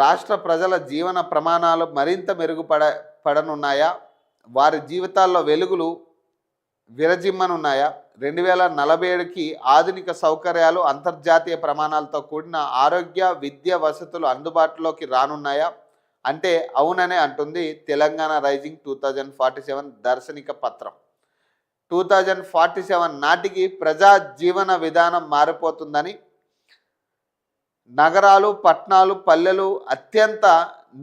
రాష్ట్ర ప్రజల జీవన ప్రమాణాలు మరింత మెరుగుపడ పడనున్నాయా? వారి జీవితాల్లో వెలుగులు విరజిమ్మనున్నాయా? రెండు వేల నలభై ఏడుకి ఆధునిక సౌకర్యాలు అంతర్జాతీయ ప్రమాణాలతో కూడిన ఆరోగ్య విద్య వసతులు అందుబాటులోకి రానున్నాయా? అంటే అవుననే అంటుంది Telangana rising two thousand forty seven దార్శనిక పత్రం. టూ థౌజండ్ ఫార్టీ సెవెన్ నాటికి ప్రజా జీవన విధానం మారిపోతుందని నగరాలు పట్టణాలు పల్లెలు అత్యంత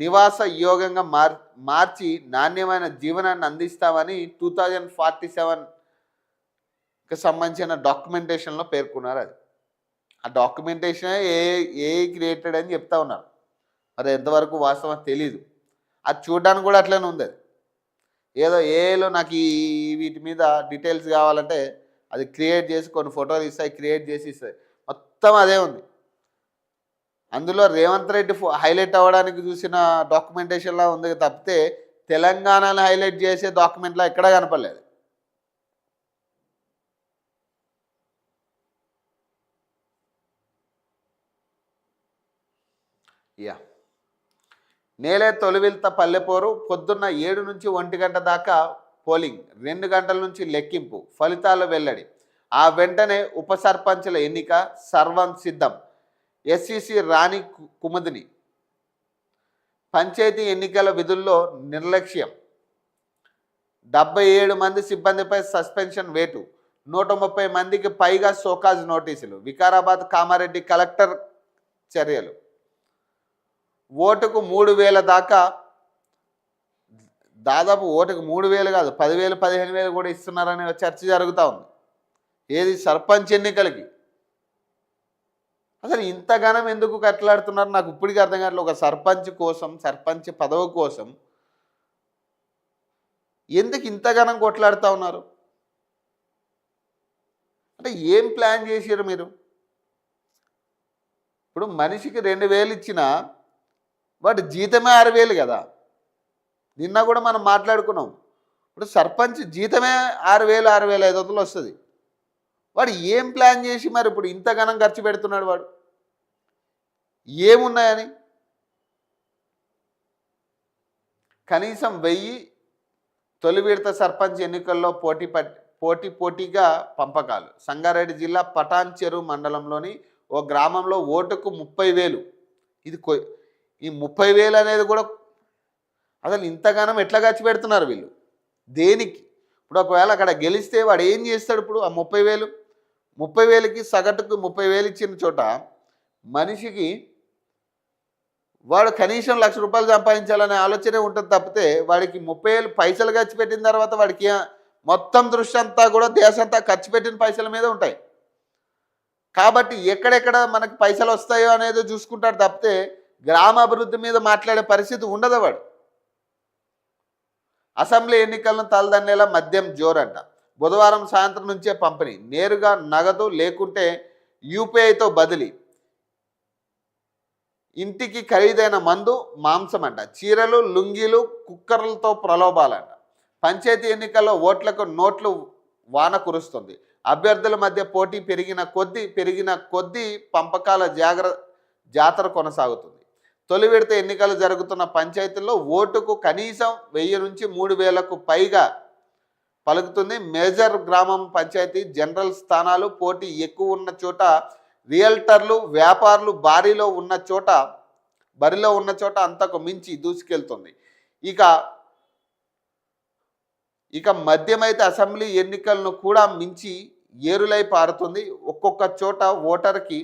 నివాస యోగంగా మార్ మార్చి నాణ్యమైన జీవనాన్ని అందిస్తామని టూ థౌజండ్ ఫార్టీ సెవెన్కి సంబంధించిన డాక్యుమెంటేషన్లో పేర్కొన్నారు అది. ఆ డాక్యుమెంటేషన్ ఏ ఏ క్రియేటెడ్ అని చెప్తా ఉన్నారు. మరి ఎంతవరకు వాస్తవం తెలీదు. అది చూడడానికి కూడా అట్లనే ఉంది అది. ఏదో ఏలో నాకు ఈ వీటి మీద డీటెయిల్స్ కావాలంటే అది క్రియేట్ చేసి కొన్ని ఫోటోలు ఇస్తాయి క్రియేట్ చేసి ఇస్తాయి. మొత్తం అదే ఉంది. అందులో రేవంత్ రెడ్డి హైలైట్ అవ్వడానికి చూసిన డాక్యుమెంటేషన్లా ఉంది తప్పితే తెలంగాణను హైలైట్ చేసే డాక్యుమెంట్లా ఎక్కడా కనపడలేదు. యా. నేలే తొలివిల్త పల్లెపోరు పొద్దున్న ఏడు నుంచి ఒంటి గంట దాకా పోలింగ్ రెండు గంటల నుంచి లెక్కింపు ఫలితాలు వెల్లడి. ఆ వెంటనే ఉప సర్పంచుల ఎన్నిక సర్వం సిద్ధం. ఎస్సిసి రాణి కు- కుముదిని. పంచాయతీ ఎన్నికల విధుల్లో నిర్లక్ష్యం. డెబ్బై ఏడు మంది సిబ్బందిపై సస్పెన్షన్ వేటు. నూట ముప్పై మందికి పైగా సోకాజ్ నోటీసులు. వికారాబాద్ కామారెడ్డి కలెక్టర్ చర్యలు. ఓటుకు మూడు వేల దాకా దాదాపు ఓటుకు మూడు వేలు కాదు పదివేలు పదిహేను వేలు కూడా ఇస్తున్నారనే చర్చ జరుగుతూ ఉంది. ఏది సర్పంచ్ ఎన్నికలకి? అసలు ఇంతగానం ఎందుకు కట్లాడుతున్నారు? నాకు ఇప్పటికీ అర్థం కావట్లేదు. ఒక సర్పంచ్ కోసం సర్పంచ్ పదవి కోసం ఎందుకు ఇంతగానం కొట్లాడుతూ ఉన్నారు? అంటే ఏం ప్లాన్ చేసారు మీరు? ఇప్పుడు మనిషికి రెండు వేలు ఇచ్చినా వాటి జీతమే ఆరు వేలు కదా. నిన్న కూడా మనం మాట్లాడుకున్నాం. ఇప్పుడు సర్పంచ్ జీతమే ఆరు వేలు ఆరు వేల ఐదు వందలు వస్తుంది. వాడు ఏం ప్లాన్ చేసి మరి ఇప్పుడు ఇంతగానం ఖర్చు పెడుతున్నాడు వాడు? ఏమున్నాయని? కనీసం వెయ్యి తొలి విడత సర్పంచ్ ఎన్నికల్లో పోటీ పోటీ పోటీగా పంపకాలు. సంగారెడ్డి జిల్లా పటాన్ చెరువు మండలంలోని ఓ గ్రామంలో ఓటుకు ముప్పై వేలు. ఇది కొ ఈ ముప్పై వేలు అనేది కూడా అసలు ఇంతగానం ఎట్లా ఖర్చు పెడుతున్నారు వీళ్ళు? దేనికి? ఇప్పుడు ఒకవేళ అక్కడ గెలిస్తే వాడు ఏం చేస్తాడు ఇప్పుడు ఆ ముప్పై వేలు? ముప్పై వేలకి సగటుకు ముప్పై వేలు ఇచ్చిన చోట మనిషికి వాడు కనీసం లక్ష రూపాయలు సంపాదించాలనే ఆలోచనే ఉంటుంది తప్పితే వాడికి ముప్పై వేలు పైసలు ఖర్చు పెట్టిన తర్వాత వాడికి మొత్తం దృష్టి అంతా కూడా దేశంతా ఖర్చు పెట్టిన పైసల మీద ఉంటాయి. కాబట్టి ఎక్కడెక్కడ మనకి పైసలు వస్తాయో అనేది చూసుకుంటాడు తప్పితే గ్రామ అభివృద్ధి మీద మాట్లాడే పరిస్థితి ఉండదు వాడు. అసెంబ్లీ ఎన్నికలను తలదన్నేలా మద్యం జోరంట. బుధవారం సాయంత్రం నుంచే పంపిణీ. నేరుగా నగదు లేకుంటే యూపీఐతో బదిలీ. ఇంటికి ఖరీదైన మందు మాంసం అంట. చీరలు లుంగీలు కుక్కర్లతో ప్రలోభాలంట. పంచాయతీ ఎన్నికల్లో ఓట్లకు నోట్లు వాన కురుస్తుంది. అభ్యర్థుల మధ్య పోటీ పెరిగిన కొద్దీ పెరిగిన కొద్దీ పంపకాల జాగ్ర జాతర కొనసాగుతుంది. తొలి విడత ఎన్నికలు జరుగుతున్న పంచాయతీల్లో ఓటుకు కనీసం వెయ్యి నుంచి మూడు వేలకు పైగా పలుకుతుంది. మేజర్ గ్రామం పంచాయతీ జనరల్ స్థానాలు పోటీ ఎక్కువ ఉన్న చోట రియల్టర్లు వ్యాపారులు భారీలో ఉన్న చోట బరిలో ఉన్న చోట అంతకు మించి దూసుకెళ్తుంది. ఇక ఇక మద్యమైతే అసెంబ్లీ ఎన్నికలను కూడా మించి ఏరులై పారుతుంది. ఒక్కొక్క చోట ఓటర్కి